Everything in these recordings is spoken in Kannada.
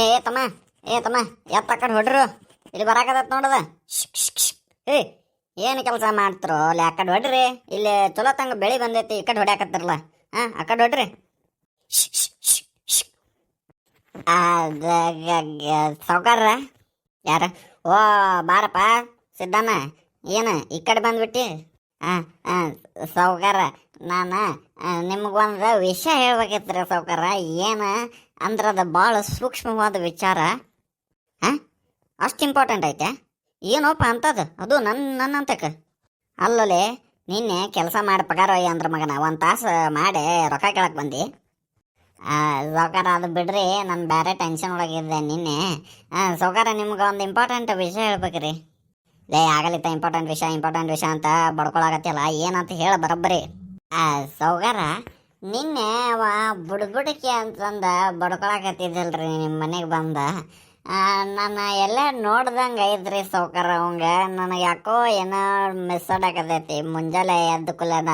ಏ ತಮ್ಮ ಏ, ತಮ್ಮ ಎತ್ತ ಕಡೆ ಹೊಡ್ರು, ಇಲ್ಲಿ ಬರಾಕತ್ತ ನೋಡದ. ಏ, ಏನು ಕೆಲಸ ಮಾಡ್ತಿರೋ? ಅಲ್ಲಿ ಆ ಹೊಡ್ರಿ. ಇಲ್ಲಿ ಚಲೋ ತಂಗ ಬೆಳಿ ಬಂದೈತಿ, ಈ ಕಡೆ ಹೊಡ್ಯಾಕತ್ತಿರಲ್ಲ. ಹಾಂ ಆ ಕಡೆ ಹೊಡ್ರಿ. ಸಾವುಕಾರ. ಯಾರ? ಓ, ಬಾರಪ್ಪ ಸಿದ್ದಣ್ಣ ಏನು, ಈ ಕಡೆ ಬಂದ್ಬಿಟ್ಟಿ? ಹಾಂ ಹಾಂ ಸಾವುಕಾರ. ನಾನು ನಿಮಗೊಂದು ವಿಷಯ ಹೇಳ್ಬೇಕಿತ್ತು ರೀ ಸಾವುಕಾರ. ಏನು ಅಂದ್ರೆ ಅದು ಭಾಳ ಸೂಕ್ಷ್ಮವಾದ ವಿಚಾರ. ಹಾಂ ಅಷ್ಟು ಇಂಪಾರ್ಟೆಂಟ್ ಐತೆ. ಏನೋಪ್ಪ ಅಂತದು? ಅದು ನನ್ನ ನನ್ನ ಅಂತಕ್ಕೆ ಅಲ್ಲಲೆ ನಿನ್ನೆ ಕೆಲಸ ಮಾಡಿ ಪಗಾರ ಅಂದ್ರ ಮಗನ, ಒಂದು ತಾಸು ಮಾಡಿ ರೊಕ್ಕ ಕೇಳಕ್ಕೆ ಬಂದು. ಸೌಕಾರ ಅದು ಬಿಡ್ರಿ, ನಾನು ಬೇರೆ ಟೆನ್ಷನ್ ಒಳಗಿದ್ದೆ ನಿನ್ನೆ. ಸೌಕಾರ ನಿಮ್ಗೆ ಒಂದು ಇಂಪಾರ್ಟೆಂಟ್ ವಿಷಯ ಹೇಳ್ಬೇಕ್ರಿ. ಲೇ, ಆಗಲಿತ್ತ ಇಂಪಾರ್ಟೆಂಟ್ ವಿಷಯ ಇಂಪಾರ್ಟೆಂಟ್ ವಿಷಯ ಅಂತ ಬಡ್ಕೊಳಕತ್ತಿಲ್ಲ ಏನಂತ ಹೇಳ ಬರೋಬ್ಬರಿ. ಸೌಕಾರ ನಿನ್ನೆ ಅವ ಬುಡ್ಬುಡಕಿ ಅಂತಂದ ಬಡ್ಕೊಳಕತ್ತಿದ್ದಲ್ರಿ ನಿಮ್ಮ ಮನೆಗೆ ಬಂದ. ನಾನು ಎಲ್ಲ ನೋಡ್ದಂಗೆ ಐತ್ರಿ ಸೌಕಾರ ಅವಂಗೆ. ನನಗೆ ಯಾಕೋ ಏನೋ ಮಿಸ್ ಆಡಕತೈತಿ ಮುಂಜಾನೆ ಎದ್ದ ಕುಲನ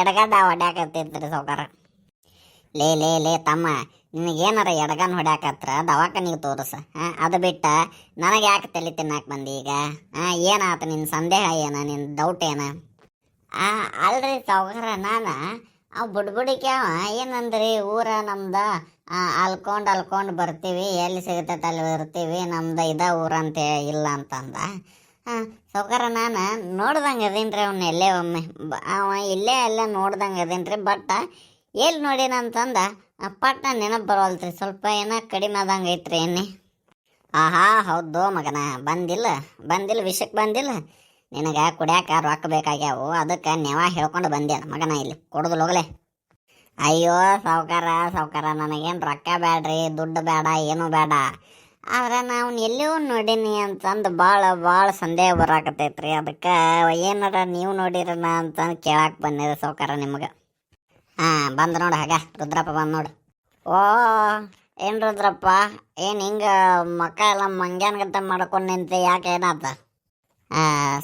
ಎಡಗಡ್ಡ ಹೊಡ್ಯಾಕತ್ತೈತ್ರಿ ಸೌಕಾರ. ಲೇ ಲೇ ಲೇ, ತಮ್ಮ, ನಿನಗೇನಾರ ಎಡಗನ್ ಹೊಡ್ಯಾಕತ್ರ? ದವಾಖಾನಿಗೆ ತೋರಿಸ. ಹಾಂ ಅದು ಬಿಟ್ಟ, ನನಗೆ ಯಾಕೆ ತಲೆ ತಿನ್ನಾಕ ಬಂದಿ ಈಗ? ಏನಾತ ನಿನ್ನ ಸಂದೇಹ ಏನ? ನಿನ್ನ ಡೌಟ್ ಏನ? ಅಲ್ರಿ ಸೌಕರ ನಾನು ಅವ್ ಬುಡ್ಬುಡಿಕೆ ಏನಂದ್ರಿ ಊರ ನಮ್ದ? ಅಲ್ಕೊಂಡು ಅಲ್ಕೊಂಡು ಬರ್ತೀವಿ, ಎಲ್ಲಿ ಸಿಗತೈತೆ ಅಲ್ಲಿ ಇರ್ತೀವಿ, ನಮ್ದು ಇದ ಊರಂತ ಇಲ್ಲ ಅಂತಂದ. ಸೌಕರ ನಾನು ನೋಡ್ದಂಗೆ ಅದೀನ್ರಿ ಅವ್ನ ಎಲ್ಲೇ ಒಮ್ಮೆ. ಅವ ಇಲ್ಲೇ ಅಲ್ಲೇ ನೋಡ್ದಂಗೆ ಅದೀನ್ರಿ ಬಟ್ ಎಲ್ಲಿ ನೋಡಿನ ಅಂತಂದ ಪಟ್ಟ ನೆನಪು ಬರೋಲ್ತ್ರಿ ಸ್ವಲ್ಪ ಏನೋ ಕಡಿಮೆ ಆದಂಗೆ ಐತ್ರಿ ಏನೇ ಆಹಾ, ಹೌದು ಮಗನ, ಬಂದಿಲ್ಲ ಬಂದಿಲ್ಲ ವಿಷಕ್ಕೆ ಬಂದಿಲ್ಲ. ನಿನಗೆ ಕುಡಿಯಾಕ ರೊಕ್ಕ ಬೇಕಾಗ್ಯಾವು, ಅದಕ್ಕೆ ನೆವ ಹೇಳ್ಕೊಂಡು ಬಂದೆ. ಮಗನ ಇಲ್ಲಿ ಕೊಡುದು ಹೋಗಲೆ ಅಯ್ಯೋ ಸಾವುಕಾರ ಸಾವುಕಾರ, ನನಗೇನು ರೊಕ್ಕ ಬೇಡ್ರಿ ದುಡ್ಡು ಬೇಡ ಏನೂ ಬೇಡ ಆದ್ರೆ ನಾವು ಎಲ್ಲಿಯೂ ನೋಡೀನಿ ಅಂತಂದು ಭಾಳ ಭಾಳ ಸಂದೇಹ ಬರಾಕತೈತ್ರಿ ಅದಕ್ಕೆ ಏನಾರ ನೀವು ನೋಡಿರನ ಅಂತಂದು ಕೇಳಕ್ಕೆ ಬಂದಿದೆ ಸಾವುಕಾರ ನಿಮ್ಗೆ. ಹಾಂ, ಬಂದು ನೋಡು ಹಾಗ, ರುದ್ರಪ್ಪ ಬಂದು ನೋಡು. ಓ, ಏನು ರುದ್ರಪ್ಪ, ಏನು ಹಿಂಗೆ ಮಕ್ಕ ಎಲ್ಲ ಮಂಗ್ಯಾನ್ಗಂತ ಮಾಡ್ಕೊಂಡು ನಿಂತೆ, ಯಾಕೆ ಏನಾತ?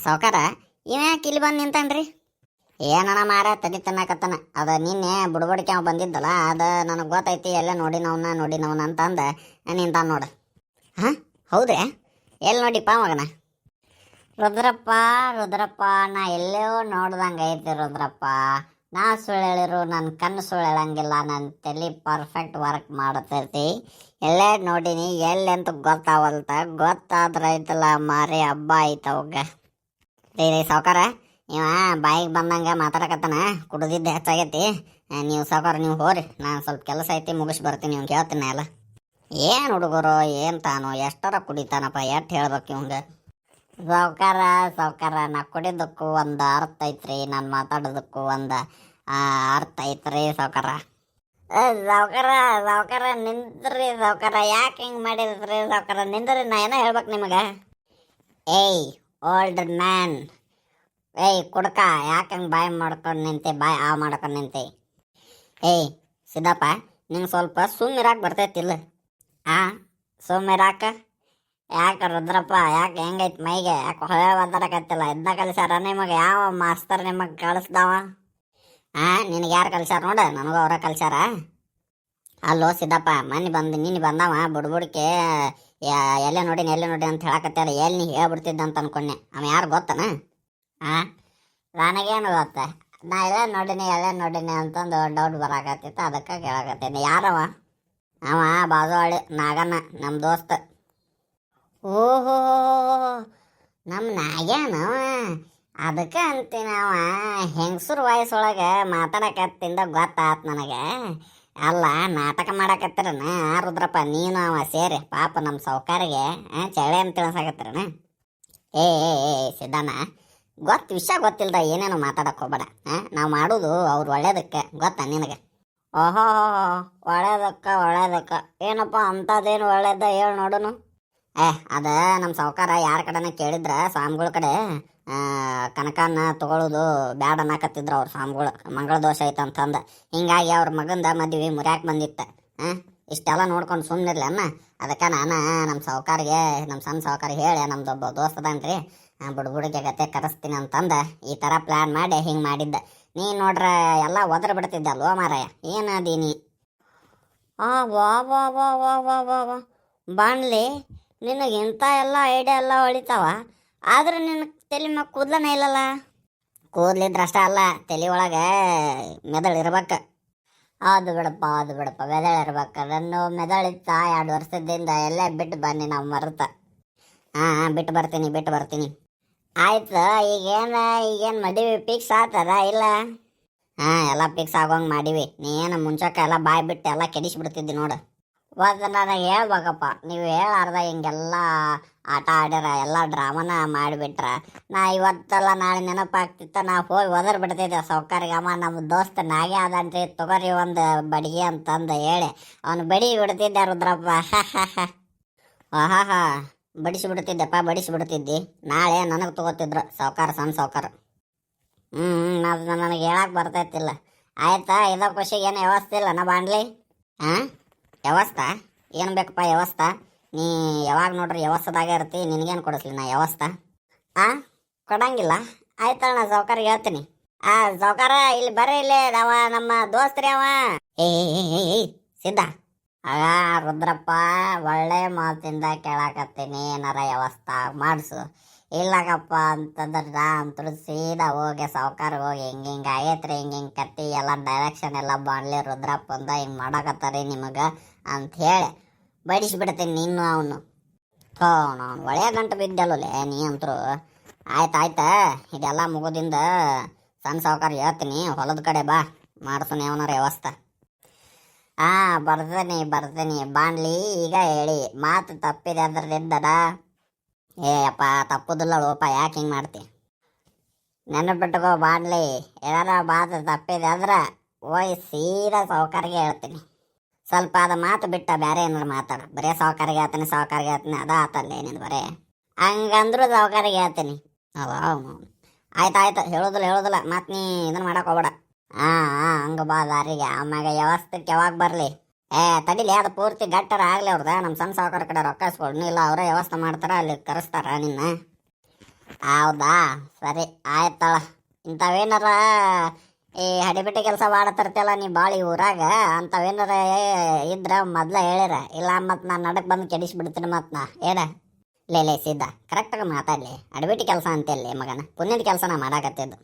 ಸಾವ್ಕಾರ ಇವ ಯಾಕೆ ಇಲ್ಲಿ ಬಂದು ನಿಂತಾನ್ರಿ? ಏನನ ಮಾರ ತಡಿ ತಿನ್ನಕತ್ತಾನ. ಅದ ನಿನ್ನೆ ಬುಡ್ಬಡಿಕೆ ಅವ ಬಂದಿದ್ದಲ್ಲ, ಅದ ನನಗೆ ಗೊತ್ತೈತಿ, ಎಲ್ಲ ನೋಡಿನವನ ನೋಡಿನವನ ಅಂತಂದ ನಿಂತಾನ ನೋಡು. ಹಾಂ, ಹೌದ್ರಿ? ಎಲ್ಲಿ ನೋಡಿಪ್ಪ ಮಗನ? ರುದ್ರಪ್ಪ ರುದ್ರಪ್ಪ, ನಾ ಎಲ್ಲೋ ನೋಡ್ದಂಗೆ ಐತಿ ರುದ್ರಪ್ಪ. ನಾ ಸುಳ್ಳು ಹೇಳಿರು ನನ್ನ ಕಣ್ಣು ಸುಳ್ಳು ಹೇಳಂಗಿಲ್ಲ ನನ್ನ ತಲೆ ಪರ್ಫೆಕ್ಟ್ ವರ್ಕ್ ಮಾಡತೈತಿ. ಎಲ್ಲೇ ನೋಡೀನಿ ಎಲ್ಲಿ ಅಂತ ಗೊತ್ತಾವಲ್ತ. ಗೊತ್ತಾದ್ರೆ ಐತಲ್ಲ ಮಾರಿ ಹಬ್ಬ ಐತ ಅವಾಗ. ರೀ ರೀ ಸಾವುಕಾರ, ಇವ ಬಾಯಿಗೆ ಬಂದಂಗೆ ಮಾತಾಡಕತ್ತಾನ? ಕುಡ್ದಿದ್ದು ಹೆಚ್ಚಾಗೈತಿ. ನೀವು ಸಾವುಕಾರ, ನೀವು ಹೋರಿ. ನಾನು ಸ್ವಲ್ಪ ಕೆಲಸ ಐತಿ, ಮುಗಿಸಿ ಬರ್ತೀನಿ, ಇವ್ನು ಕೇಳ್ತೀನಿ ಎಲ್ಲ ಏನು ಹುಡುಗರು, ಏನು ತಾನು, ಎಷ್ಟರ ಕುಡಿತಾನಪ್ಪ, ಎಷ್ಟು ಹೇಳ್ಬೇಕು ಇವಂಗೆ? ಸಾವ್ಕಾರ, ಸಾವುಕಾರ ನಾ ಕುಡಿದಕ್ಕೂ ಒಂದು ಅರ್ಥ ಐತ್ರಿ, ನಾನು ಮಾತಾಡೋದಕ್ಕೂ ಒಂದು ಅರ್ಥ ಐತ್ರಿ ಸಾವುಕಾರ. ಸಾವುಕಾರ ಸಾವುಕಾರ, ನಿಂದ್ರಿ ಸಾವುಕಾರ, ಯಾಕೆ ಹಿಂಗೆ ಮಾಡಿದ್ರಿ ಸಾವುಕಾರ? ನಿಂದ್ರಿ, ನಾ ಏನೋ ಹೇಳ್ಬೇಕು ನಿಮಗೆ. ಏಯ್ ಓಲ್ಡ್ ಮ್ಯಾನ್ ಏಯ್, ಕುಡ್ಕ, ಯಾಕೆ ಹಂಗೆ ಬಾಯಿ ಮಾಡ್ಕೊಂಡು ನಿಂತೆ, ಬಾಯ್ ಆ ಮಾಡ್ಕೊಂಡು ನಿಂತೆ? ಏಯ್, ಸಿದ್ದಪ್ಪ, ನಿಂಗೆ ಸ್ವಲ್ಪ ಸುಮ್ಮಿರಾಕ್ ಬರ್ತೈತಿಲ್ಲ ಆ ಸುಮ್ಮಿರಾಕ ಯಾಕೆ ರುದ್ರಪ್ಪ, ಯಾಕೆ ಹೆಂಗೈತೆ ಮೈಗೆ, ಯಾಕೆ ಹೊಳೆ ಒದ್ದಾಡಕತ್ತಿಲ್ಲ? ಎದ್ದ ಕಲಿಸ್ಯಾರ ನಿಮಗೆ? ಯಾವ ಮಾಸ್ತರ್ ನಿಮಗೆ ಕಳಿಸ್ದಾವ? ಹಾಂ ನಿನಗೆ ಯಾರು ಕಲಿಸ್ಯಾರ ನೋಡು, ನನಗೂ ಅವರ ಕಲಿಸ್ಯಾರ. ಅಲ್ಲೋ ಸಿದ್ದಪ್ಪ ಮನೆ ಬಂದು, ನೀನು ಬಂದವ, ಬುಡ್ಬುಡ್ಕೆ ಎಲ್ಲೇ ನೋಡಿನಿ ಎಲ್ಲೇ ನೋಡಿ ಅಂತ ಹೇಳಕತ್ತಾರ ಎಲ್ಲಿ ನೀ ಹೇಳ್ಬಿಡ್ತಿದ್ದ ಅಂತ ಅನ್ಕೊಂಡೆ. ಅವ ಯಾರು ಗೊತ್ತನ? ಹಾಂ ನನಗೇನು ಗೊತ್ತ? ನಾ ಎಲ್ಲ ನೋಡಿನಿ ಎಲ್ಲ ನೋಡಿನಿ ಅಂತಂದು ಡೌಟ್ ಬರಾಕತ್ತಿತ್ತು, ಅದಕ್ಕೆ ಕೇಳಕತ್ತೀನಿ ಯಾರವ? ಅವ ಬಾಜು ಹಳ್ಳಿ ನಾಗಣ್ಣ ನಮ್ಮ ದೋಸ್ತ. ಓಹೋ ನಮ್ಮ ನಾಗ್ಯಾನವ ಅದಕ್ಕೆ ಅಂತೀನಿ ಅವ ಹೆಂಗಸರು ವಯಸ್ಸೊಳಗೆ ಮಾತಾಡಕತ್ತಿಂದ ಗೊತ್ತಾತ್ ನನಗೆ. ಅಲ್ಲ, ನಾಟಕ ಮಾಡಕತ್ತಿರನ? ರುದ್ರಪ್ಪ, ನೀನು ಅವ ಸೇರಿ, ಪಾಪ ನಮ್ಮ ಸೌಕಾರಿಗೆ ಚಳೆ ಅಂತ ತಿಳ್ಸಾಕತ್ತಿರನ? ಏ ಏ ಗೊತ್ತು ವಿಷಯ ಗೊತ್ತಿಲ್ಲದ ಏನೇನು ಮಾತಾಡಕ್ಕೆ ಹೋಗ್ಬೇಡ ನಾವು ಮಾಡೋದು ಅವ್ರು ಒಳ್ಳೇದಕ್ಕೆ, ಗೊತ್ತಾ ನಿನಗೆ? ಓಹೋ, ಒಳ್ಳೇದಕ್ಕ ಒಳ್ಳೇದಕ್ಕ. ಏನಪ್ಪ ಅಂಥದ್ದೇನು ಒಳ್ಳೇದ ಹೇಳಿ ನೋಡುನು? ಏ, ಅದ ನಮ್ಮ ಸಾವುಕಾರ ಯಾರ ಕಡೆನ ಕೇಳಿದ್ರ ಸ್ವಾಮಿಗಳ ಕಡೆ ಕನಕನ ತಗೊಳ್ಳೋದು ಬ್ಯಾಡ ಅನ್ನಕತ್ತಿದ್ರು ಅವ್ರ ಸ್ವಾಮಿಗಳು, ಮಂಗಳ ದೋಷ ಐತೆ ಅಂತಂದ ಹಿಂಗಾಗಿ ಅವ್ರ ಮಗಂದ ಮದ್ವೆ ಮುರ್ಯಾಕೆ ಬಂದಿತ್ತ ಹಾಂ ಇಷ್ಟೆಲ್ಲ ನೋಡ್ಕೊಂಡು ಸುಮ್ಮನಿರ್ಲಿ ಅಮ್ಮ ಅದಕ್ಕೆ ನಾನು ನಮ್ಮ ಸಾವುಕಾರಿಗೆ ನಮ್ಮ ಸಣ್ಣ ಸಾವ್ಕಾರಿಗೆ ಹೇಳಿ ನಮ್ಮದು ಒಬ್ಬ ದೋಸ್ತ ಅದಾನ್ರಿ ಬುಡ್ಬುಡಿಗೆ ಗತೆ ಕರೆಸ್ತೀನಿ ಅಂತಂದ ಈ ಥರ ಪ್ಲ್ಯಾನ್ ಮಾಡಿ ಹಿಂಗೆ ಮಾಡಿದ್ದ. ನೀ ನೋಡ್ರ ಎಲ್ಲ ಒದ್ರ ಬಿಡ್ತಿದ್ದೆ ಅಲ್ವ ಮಾರಾಯ ಏನದೀನಿ ಆ ವಾ ವಾ ವಾ ವಾ ವಾ ವಾ ವಾ. ಬಾಣ್ಲಿ ನಿನಗೆ ಇಂಥ ಎಲ್ಲ ಐಡಿಯಾ ಎಲ್ಲ ಹೊಳಿತಾವ, ಆದ್ರೆ ನಿನ್ನ ತಲೆ ಮ್ಯಾಗ ಕೂದ್ಲನೇ ಇಲ್ಲಲ್ಲ? ಕೂದಲಿದ್ರೆ ಅಷ್ಟೇ ಅಲ್ಲ, ತಲೆ ಒಳಗೆ ಮೆದಳು ಇರ್ಬೇಕು. ಅದು ಬಿಡಪ್ಪ ಅದು ಬಿಡಪ್ಪ, ಮೆದಳು ಇರ್ಬೇಕು. ಅದನ್ನು ಮೆದಳಿತ್ತ ಎರಡು ವರ್ಷದಿಂದ ಎಲ್ಲ ಬಿಟ್ಟು ಬನ್ನಿ ನಾವು ಮರುತ. ಹಾಂ ಹಾಂ ಬಿಟ್ಟು ಬರ್ತೀನಿ ಬಿಟ್ಟು ಬರ್ತೀನಿ. ಆಯ್ತು, ಈಗೇನು ಈಗೇನು ಮದುವೆ ಫಿಕ್ಸ್ ಆತದ, ಇಲ್ಲ? ಹಾಂ ಎಲ್ಲ ಫಿಕ್ಸ್ ಆಗೋಂಗೆ ಮಾಡೀವಿ. ನೀ ಏನು ಮುಂಚಕ್ಕೆ ಎಲ್ಲ ಬಾಯ್ ಬಿಟ್ಟು ಎಲ್ಲ ಕೆಡಿಸ್ಬಿಡ್ತಿದ್ದಿ ನೋಡು. ಒಂದು ನನಗೆ ಹೇಳ್ಬೇಕಪ್ಪ. ನೀವು ಹೇಳಾರ್ದ ಹಿಂಗೆಲ್ಲ ಆಟ ಆಡ್ಯಾರ, ಎಲ್ಲ ಡ್ರಾಮಾನ ಮಾಡಿಬಿಟ್ರ. ನಾ ಇವತ್ತಲ್ಲ ನಾಳೆ ನೆನಪಾಗ್ತಿತ್ತ, ನಾ ಹೋಗಿ ಒದರ್ ಬಿಡ್ತಿದ್ದೆ ಸೌಕರ್ಯಮ್ಮ ನಮ್ಮ ದೋಸ್ತ ನಾಗೆ ಅದಂತ್ರಿ ತೊಗರಿ ಒಂದು ಬಡಿಗೆ ಅಂತಂದು ಹೇಳಿ. ಅವನು ಬಡಿ ಬಿಡ್ತಿದ್ದೆ ರುದ್ರಪ್ಪ. ಆಹಾ ಹಾ ಬಡಿಸಿ ಬಿಡ್ತಿದ್ದೆಪ್ಪ ಬಡಿಸಿ ಬಿಡ್ತಿದ್ದಿ ನಾಳೆ ನನಗೆ ತಗೋತಿದ್ರು ಸಾವ್ಕಾರ ಸಣ್ಣ ಸೌಕಾರ. ಹ್ಞೂ ಅದು ನನಗೆ ಹೇಳಕ್ಕೆ ಬರ್ತೈತಿಲ್ಲ. ಆಯ್ತಾ, ಇದ ಖುಷಿಗೆ ಏನು ವ್ಯವಸ್ಥೆ ಇಲ್ಲ, ನಾ ಬಾಂಡ್ಲಿ ಹಾಂ ವ್ಯವಸ್ಥೆ? ಏನು ಬೇಕಪ್ಪ ವ್ಯವಸ್ಥೆ? ನೀ ಯಾವಾಗ ನೋಡ್ರಿ ವ್ಯವಸ್ಥೆದಾಗ ಇರ್ತಿ, ನಿನಗೇನು ಕೊಡಿಸ್ಲಿ ನಾ ವ್ಯವಸ್ಥೆ? ಆ, ಕೊಡಂಗಿಲ್ಲ. ಆಯ್ತಣ್ಣ ಸಾವ್ಕಾರ ಹೇಳ್ತೀನಿ. ಆ, ಸಾವ್ಕಾರ ಇಲ್ಲಿ ಬರ್ರಿ ಇಲ್ಲಿ, ಅವ ನಮ್ಮ ದೋಸ್ತ್ರಿ ಅವ. ಏ ಸಿದ್ಧ. ಆಗ ರುದ್ರಪ್ಪ ಒಳ್ಳೆ ಮಾತಿಂದ ಕೇಳಾಕತ್ತೀನಿ, ಏನಾರ ವ್ಯವಸ್ಥೆ ಮಾಡಿಸು. ಇಲ್ಲಗಪ್ಪ ಅಂತಂದ್ರೆ ನಾ ಅಂತೂ ಸೀದಾ ಹೋಗಿ ಸಾವ್ಕಾರ ಹೋಗಿ ಹಿಂಗೆ ಹಿಂಗೆ ಆಗೈತ್ರಿ ಹಿಂಗೆ ಹಿಂಗೆ ಕತ್ತಿ ಎಲ್ಲ ಡೈರೆಕ್ಷನ್ ಎಲ್ಲ ಬಾಣ್ಲಿ ರುದ್ರಪ್ಪಂದ ಹಿಂಗೆ ಮಾಡಾಕತ್ತಾರಿ ನಿಮಗೆ. ಅಂತ ಹೇಳಿ ಬಡಿಸ್ಬಿಡ್ತೀನಿ ನೀನು ಅವನು. ಹೋ, ನಾನು ಒಳ್ಳೆಯ ಗಂಟು ಬಿದ್ದಲ್ಲೇ ನೀ ಅಂತರು. ಆಯ್ತು, ಆಯ್ತಾ. ಇದೆಲ್ಲ ಮುಗೋದಿಂದ ಸಣ್ಣ ಸಾವುಕಾರ ಹೇಳ್ತೀನಿ, ಹೊಲದ ಕಡೆ ಬಾ, ಮಾಡ್ಸೋಣ ಅವನಾರ ವ್ಯವಸ್ಥೆ. ಹಾ ಬರ್ತೀನಿ ಬರ್ತೀನಿ ಬಾಣ್ಲಿ, ಈಗ ಹೇಳಿ, ಮಾತು ತಪ್ಪಿದೆ ಅದ್ರದಿಂದದ ಏ, ಅಪ್ಪ, ತಪ್ಪುದಿಲ್ಲ ಲೋಪ ಯಾಕೆ ಹಿಂಗೆ ಮಾಡ್ತಿ? ನೆನಪಿಟ್ಕೋ ಬಾಣ್ಲಿ, ಏನಾರ ಮಾತು ತಪ್ಪಿದೆ ಅಂದ್ರೆ ಓಯ್ ಸೀದಾ ಸಾವುಕಾರಿಗೆ ಹೇಳ್ತೀನಿ. ಸ್ವಲ್ಪ ಅದ ಮಾತು ಬಿಟ್ಟ ಬೇರೆ ಏನಾರು ಮಾತಾಡ. ಬರೇ ಸಾವುಕಾರಿಗೆ ಹೇಳ್ತೀನಿ ಸಾವುಕಾರಿಗೆ ಹೇಳ್ತೀನಿ ಅದ ಆತಲ್ಲ ಏನೇನು ಬರೇ. ಹಂಗಂದ್ರು ಸಾವುಕಾರಿಗೆ ಹೇಳ್ತೀನಿ ಅವನು. ಆಯ್ತು ಆಯ್ತು, ಹೇಳೋದಿಲ್ಲ ಹೇಳೋದಿಲ್ಲ. ಮತ್ತೆ ನೀ ಇದನ್ನ ಮಾಡಕ್ ಹೋಗ್ಬೇಡ. ಹಾ ಹಾ ಹಂಗ ಬಾ ದಾರಿಗೆ. ಆಮ್ಯಾಗ ವ್ಯವಸ್ಥೆಗೆ ಯಾವಾಗ ಬರಲಿ? ಏ, ತಡಿಲಿ, ಅದು ಪೂರ್ತಿ ಗಟ್ಟರ ಆಗ್ಲಿ ಅವ್ರದ. ನಮ್ಮ ಸಣ್ಣ ಸಾವುಕಾರ ಕಡೆ ರೊಕ್ಕ ಇಸ್ಕೊಡ್ನು. ಇಲ್ಲ ಅವರೇ ವ್ಯವಸ್ಥೆ ಮಾಡ್ತಾರ, ಅಲ್ಲಿ ಕರೆಸ್ತಾರ ನಿನ್ನ. ಹೌದಾ? ಸರಿ ಆಯ್ತಳ ಇಂಥವೇನಾರ ಈ ಹಡಿಬಿಟ್ಟಿ ಕೆಲಸ ಮಾಡತಿರ್ತಿಯಲ್ಲ ನೀ ಭಾಳ ಈ ಊರಾಗ ಅಂಥವೇನಾರ ಇದ್ರ ಮೊದ್ಲ ಹೇಳಿರ, ಇಲ್ಲ ಮತ್ತು ನಾನು ನಡಕ್ ಬಂದು ಕೆಡಿಸ್ಬಿಡ್ತೀನಿ ಮತ್ತು ನಾ ಏನ ಲೇ ಲೇ ಸಿದ್ಧ ಕರೆಕ್ಟಾಗಿ ಮಾತಾಡ್ಲಿ, ಅಡಬಿಟ್ಟಿ ಕೆಲಸ ಅಂತೇಳಿ ಮಗನ, ಪುಣ್ಯದ ಕೆಲಸ ನಾ ಮಾಡಾಕತ್ತಿದ್ದು.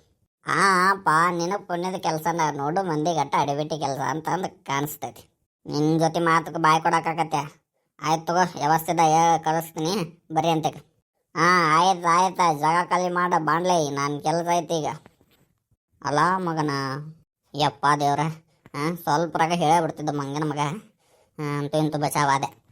ಪಾ, ನಿನಗೆ ಪುಣ್ಯದ ಕೆಲಸನ ನೋಡು ಮಂದಿ ಗಟ್ಟ ಅಡಬಿಟ್ಟಿ ಕೆಲಸ ಅಂತಂದು ಕಾಣಿಸ್ತೈತಿ. ನಿನ್ನ ಜೊತೆ ಮಾತಕ್ಕೆ ಬಾಯಿ ಕೊಡೋಕ್ಕಾಗತ್ತೆ ಆಯ್ತು ತಗೋ ವ್ಯವಸ್ಥೆದ ಕಳಿಸ್ತೀನಿ, ಬರೀ ಅಂತ ಹಾಂ ಆಯ್ತು ಆಯ್ತು, ಜಾಗ ಖಾಲಿ ಮಾಡ, ಬಾಣ್ಲೆ, ನಾನು ಕೆಲಸ ಐತಿ ಈಗ. ಅಲ್ಲ ಮಗನ. ಯಪ್ಪ ದೇವ್ರ. ಹಾಂ ಸ್ವಲ್ಪರಾಗ ಹೇಳೇ ಬಿಡ್ತಿದ್ದ ಮಂಗನ ಮಗ. ಅಂತೂ ಇಂತೂ ಬಚಾವಾದೆ